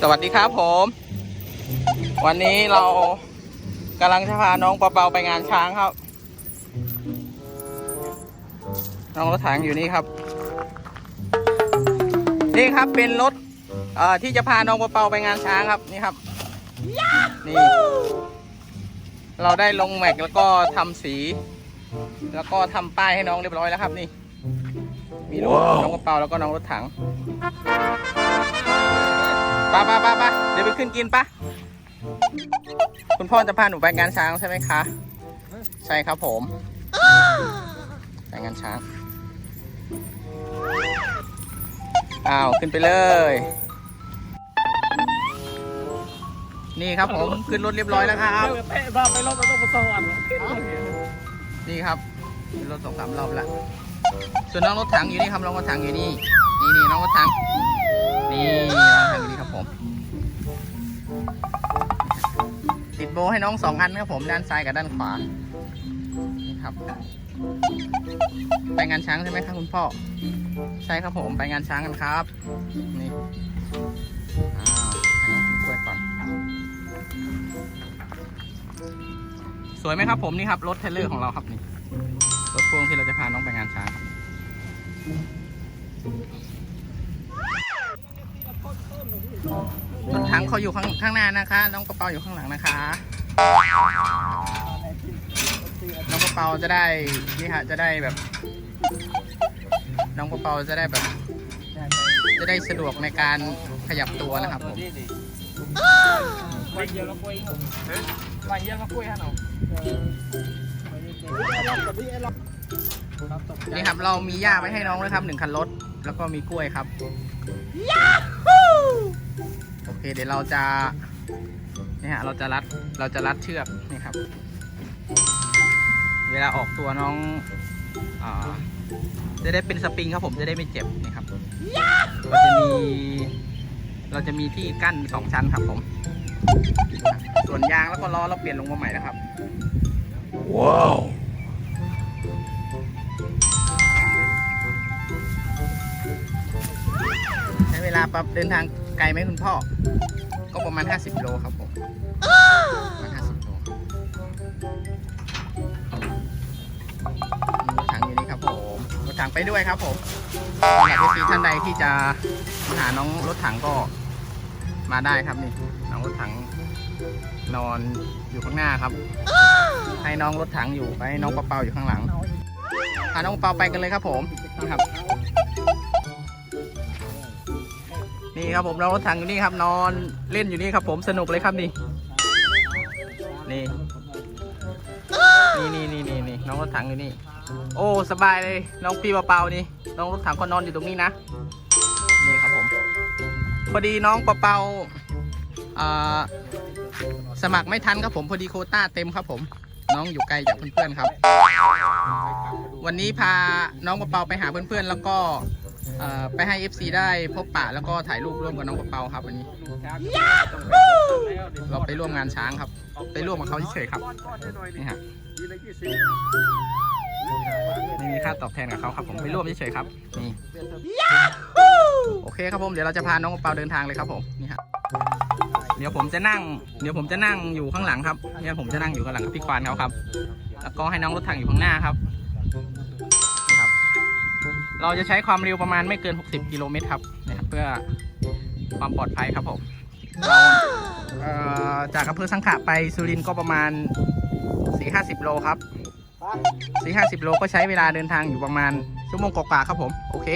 สวัสดีครับผม วันนี้เรากำลังจะพาน้องเปาๆไปงานช้างครับ น้องรถถังอยู่นี่ครับ นี่ครับเป็นรถเอ่อที่จะพาน้องเปาๆไปงานช้างครับนี่ครับนี่เราได้ลงแม็กแล้วก็ทำสี แล้วก็ทำป้ายให้น้องเรียบร้อยแล้วครับนี่ มีรูปน้องกระเป๋าแล้วก็น้องรถถัง ป้าป้าป้าป้าเดี๋ยวไปขึ้นกินปะคุณพ่อจะพาหนูไปงานช้างใช่ไหมคะ ใช่ครับผมไปงานช้างอ้าวขึ้นไปเลย นี่ครับผมขึ้นรถเรียบร้อยแล้วครับ เตะบาไปรอบมันต้องมาสวรรค์นี่ครับขึ้นรถสองสามรอบแล้วส่วนน้องรถถังอยู่นี่ครับน้องรถถังอยู่นี่ นี่นี่น้องรถถัง นี่น้องรถถังอยู่นี่ ผม ติดโบให้น้องสองอันครับผมด้านซ้ายกับด้านขวา นี่ครับ ไปงานช้างใช่ไหมครับคุณพ่อ ใช่ครับผมไปงานช้างกันครับ นี่อ้าวให้น้องกินกล้วยก่อน สวยไหมครับผมนี่ครับรถเทรลเลอร์ของเราครับนี่รถพ่วงที่เราจะพาน้องไปงานช้างครับ รถถังเขาอยู่ข้างข้างหน้านะคะ น้องกระเป๋าอยู่ข้างหลังนะคะ น้องกระเป๋าจะได้นี่ฮะจะได้แบบ น้องกระเป๋าจะได้แบบ จะได้สะดวกในการขยับตัวนะครับผมวันเดียวเราคุยวันเดียวเราคุยฮะเนาะนี่ครับเรามีหญ้าไว้ให้น้องด้วยครับหนึ่งคันรถ แล้วก็มีกล้วยครับโอ เคเดี๋ยวเราจะนี่ฮะเราจะรัดเราจะรัดเชือกนี่ครับ เวลาออกตัวน้องอ่าจะได้เป็นสปริงครับผมจะได้ไม่เจ็บนี่ครับเราจะมีเราจะมีที่กั้นสองชั้นครับผม ส่วนยางแล้วก็ล้อเราเปลี่ยนลงมาใหม่นะครับ ว้าวใช้เวลาปรับเดินทาง ไกลไหมคุณพ่อ ก็ประมาณ 50 โลครับผมประมาณ50 โลรถถังอยู่นี่ครับผมรถถังไปด้วยครับผมสำหรับที่ท่านใดที่จะมาหาน้องรถถังก็มาได้ครับนี่น้องรถถังนอนอยู่ข้างหน้าครับ ให้น้องรถถังอยู่ไปให้น้องเปาๆอยู่ข้างหลังพาน้องเปาไปกันเลยครับผมครับ นี่ครับผมน้องรถถังอยู่นี่ครับ นอนเล่นอยู่นี่ครับ ผมสนุกเลยครับนี่นี่นี่นี่นี่นี่นี่น้องรถถังอยู่นี่ โอ้สบายเลยน้องปีเปาๆนี่น้องรถถังก็นอนอยู่ตรงนี้นะนี่ครับผมพอดีน้องเปล่าสมัครไม่ทันครับผมพอดีโคต้าเต็มครับผม น้องอยู่ไกลจากเพื่อนๆครับ วันนี้พาน้องเปาไปหาเพื่อนๆแล้วก็ ไปให้ FC ได้พบปะแล้วก็ถ่ายรูปร่วมกับน้องกระเปาครับวันนี้ เราไปร่วมงานช้างครับ ไปร่วมกับเขาเฉยๆครับนี่ฮะไม่มีค่าตอบแทนกับเขาครับ ผมไปร่วมเฉยๆครับนี่โอเคครับผมเดี๋ยวเราจะพาน้องกระเปาเดินทางเลยครับผมนี่ฮะเดี๋ยวผมจะนั่ง เดี๋ยวผมจะนั่งอยู่ข้างหลังครับเนี่ยผมจะนั่งอยู่ข้างหลังพี่ควานเขาครับ แล้วก็ให้น้องรถถังอยู่ข้างหน้าครับนี่ครับ เราจะใช้ความเร็วประมาณไม่เกิน 60 กิโลเมตรครับเนี่ยเพื่อความปลอดภัยครับผมเราจากอำเภอสังขะไปสุรินทร์ก็ประมาณ 4-50 โลครับ 4-50 โลก็ใช้เวลาเดินทางอยู่ประมาณชั่วโมงกว่าๆครับผม โอเค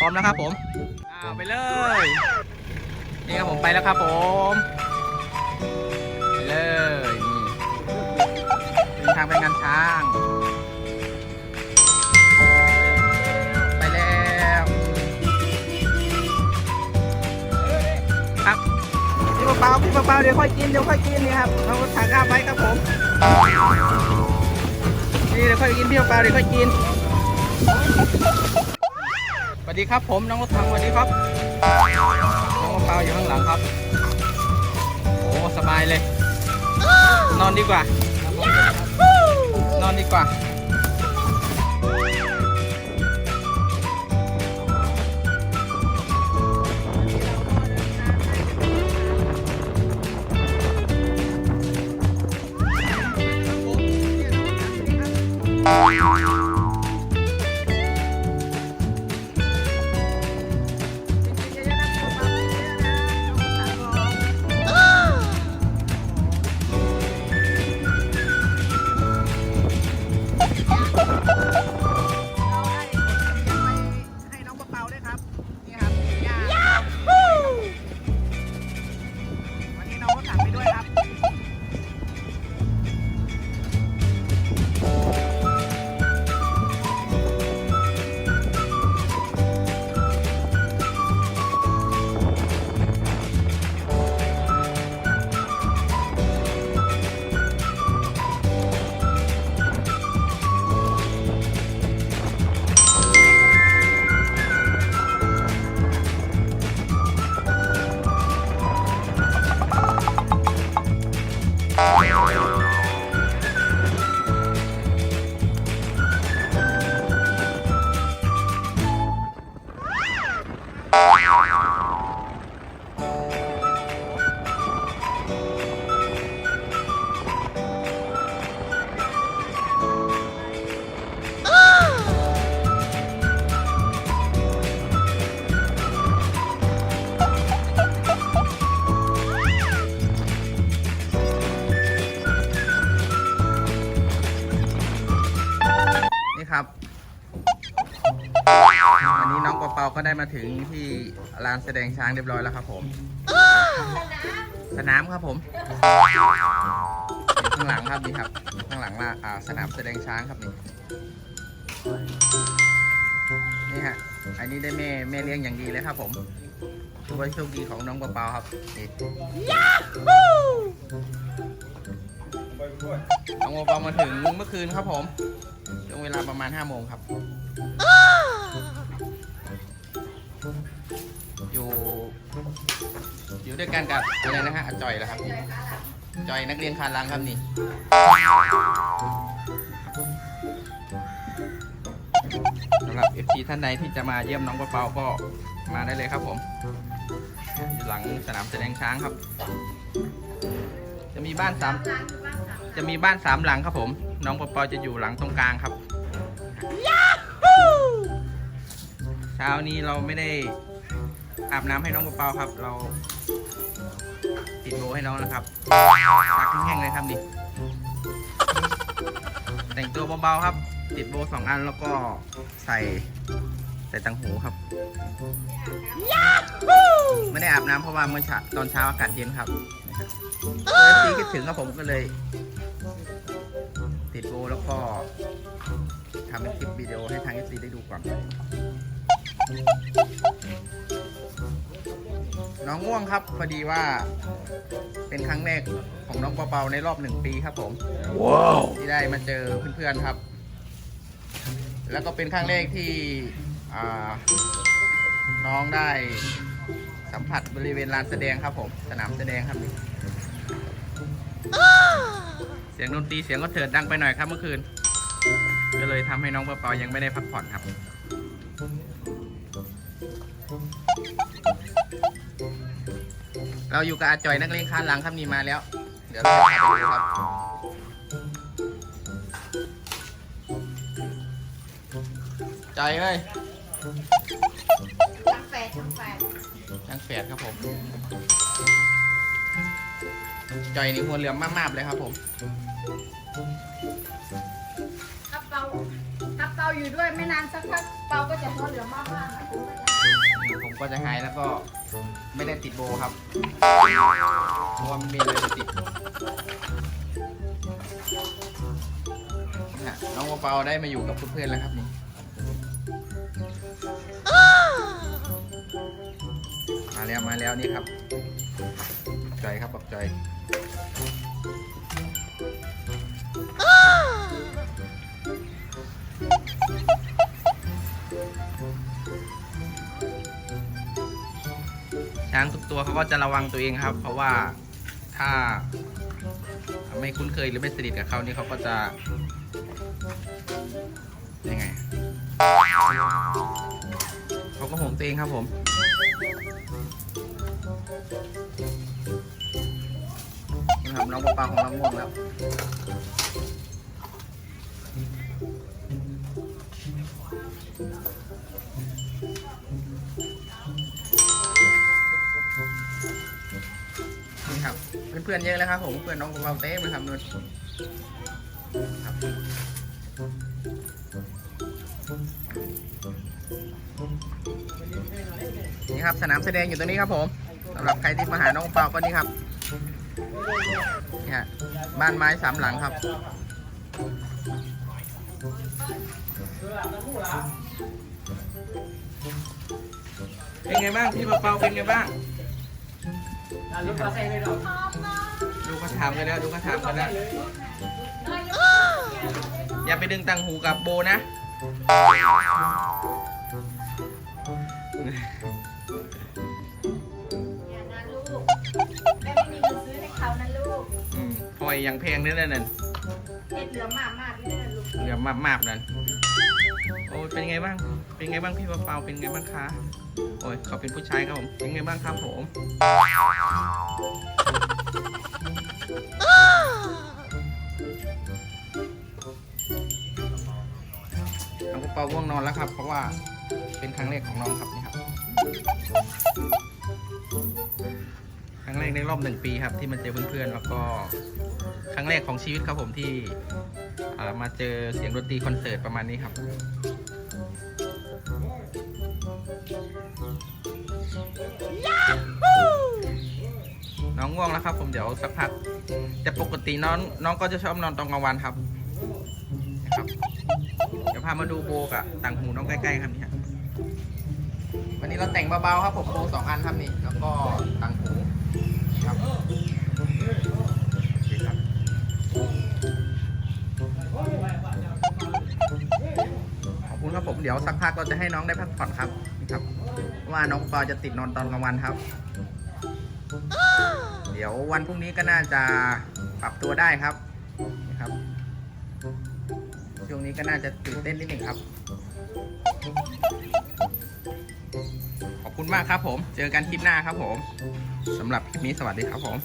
พร้อมแล้วครับผมอ้าวไปเลย นี่ครับผมไปแล้วครับผมไปเลยนี่เดินทางไปงานช้าง เปล่าพี่เปล่าเดี๋ยวค่อยกินเดี๋ยวค่อยกินนี่ครับเราถ่ายภาพไว้ครับผมนี่เดี๋ยวค่อยกินพี่เปล่าเดี๋ยวค่อยกินสวัสดีครับผมน้องรถถังสวัสดีครับน้องมะพร้าอยู่ข้างหลังครับโอ้สบายเลย นอนดีกว่า นอนดีกว่า Oi, oi, oi, oi. ได้มาถึงที่ลานแสดงช้างเรียบร้อยแล้วครับผม สนามครับผมอยู่ข้างหลังครับนี่ครับอยู่ข้างหลังละอ่าสนามแสดงช้างครับนี่นี่ฮะอันนี้ได้แม่แม่เลี้ยงอย่างดีเลยครับผมถือว่าโชคดีของน้องเปาเปาครับนี่น้องเปาเปามาถึงเมื่อคืนครับผมช่วงเวลาประมาณ5โมงครับ อยู่อยู่ด้วยกันกับอะไรนะฮะอาจอยแล้วครับนี่จอยนักเรียนคานลังครับนี่สำหรับ FC ท่านใดที่จะมาเยี่ยมน้องเป๋าก็มาได้เลยครับผม หลังสนามแสดงช้างครับ จะมีบ้านสามจะมีบ้านสามหลังครับผม น้องเปาจะอยู่หลังตรงกลางครับ เช้านี้เราไม่ได้อาบน้ำให้น้องเปาๆครับ เราติดโบให้น้องนะครับซักแห้งๆเลยครับนี่ แต่งตัวเบาๆครับ ติดโบสองอันแล้วก็ใส่ใส่ตังหูครับ ไม่ได้อาบน้ำเพราะว่าเมื่อเช้าตอนเช้าอากาศเย็นครับเอฟซีคิดถึงครับผมก็เลย ติดโบแล้วก็ทำเป็นคลิปวิดีโอให้ทางเอฟซีได้ดูก่อน น้องง่วงครับ พอดีว่า เป็นครั้งแรกของน้องเปาๆในรอบหนึ่งปีครับผม Wow. ที่ได้มาเจอเพื่อนๆครับ แล้วก็เป็นครั้งแรกที่อ่าน้องได้สัมผัสบริเวณลานแสดงครับผม สนามแสดงครับนี่เสียงดนตรีเสียงก็เถิดดังไปหน่อยครับเมื่อคืน ก็เลยทำให้น้องเปาๆยังไม่ได้พักผ่อนครับ เราอยู่กับอาจอยนักเลงคานหลังครับนี่มาแล้ว เดี๋ยวเราจะพาไปดูครับใจเอ้ยทั้งแฟดทั้งแฟดช่างแฝดครับผมจอยนี่หัวเหลือมมากๆเลยครับผมถ้าเปาถ้าเปาอยู่ด้วยไม่นานสักพักเปาก็จะพอเหลือมมากๆนะ ก็จะหายแล้วก็ไม่ได้ติดโบครับ เพราะว่ามันมีอะไรจะติดนะน้องเปาๆได้มาอยู่กับเพื่อนๆแล้วครับนี่มาแล้วมาแล้วนี่ครับจอยครับบอกจ ช้างทุกตัวเขาก็จะระวังตัวเองครับ เพราะว่าถ้าไม่คุ้นเคยหรือไม่สนิทกับเขานี่เขาก็จะยังไงเขาก็ห่วงตัวเองครับผมนี่ครับน้องปลาของเราง่วงแล้ว เพื่อนๆเยอะเลยครับผมเพื่อนน้องของเราเต้มาทำนู่นครับนี่ครับสนามแสดงอยู่ตรงนี้ครับผมสำหรับใครที่มาหาน้องเปาก็นี่ครับนี่ฮะบ้านไม้สามหลังครับเป็นไงบ้างพี่เปาเป็นไงบ้าง ลูกปลาใส่เลยดอกดูเขาถามกันแล้วดูเขาถามกันแล้วอย่าไปดึงตังหูกับโบนะ อย่านะลูกแม่ไม่มีเงินซื้อให้เขานะลูกอืมพลอยยังแพงนั่นนั่นเห็ดเหลือมากมากเลยนะลูกเหลือมากๆนั่นโอ้ยเป็นไงบ้าง เป็นไงบ้างพี่เปาๆเป็นไงบ้างคะเโอ้ยเขาเป็นผู้ชายครับผมเป็นไงบ้างครับผมน้องกระเป๋าง่วงนอนแล้วครับ เพราะว่าเป็นครั้งแรกของน้องครับนี่ครับ ครั้งแรกในรอบหนึ่งปีครับ ที่มาเจอเพื่อนๆแล้วก็ครั้งแรกของชีวิตครับผมที่มาเจอเสียงดนตรีคอนเสิร์ตประมาณนี้ครับ ง่วงแล้วครับ ผมเดี๋ยวสักพักแต่ปกติน้องน้องก็จะชอบนอนตอนกลางวันครับนะครับเดี๋ยวพามาดูโบกับต่างหูน้องใกล้ๆครับนี่ฮะวันนี้เราแต่งเบาๆครับผมโบสองอันครับนี่แล้วก็ต่างหูครับครับขอบคุณครับผมเดี๋ยวสักพักเราจะให้น้องได้พักผ่อนครับนี่ครับ ว่าน้องปอจะติดนอนตอนกลางวันครับ เดี๋ยววันพรุ่งนี้ก็น่าจะปรับตัวได้ครับนะครับ ช่วงนี้ก็น่าจะตื่นเต้นนิดหนึ่งครับ ขอบคุณมากครับผม เจอกันคลิปหน้าครับผมสำหรับคลิปนี้สวัสดีครับผม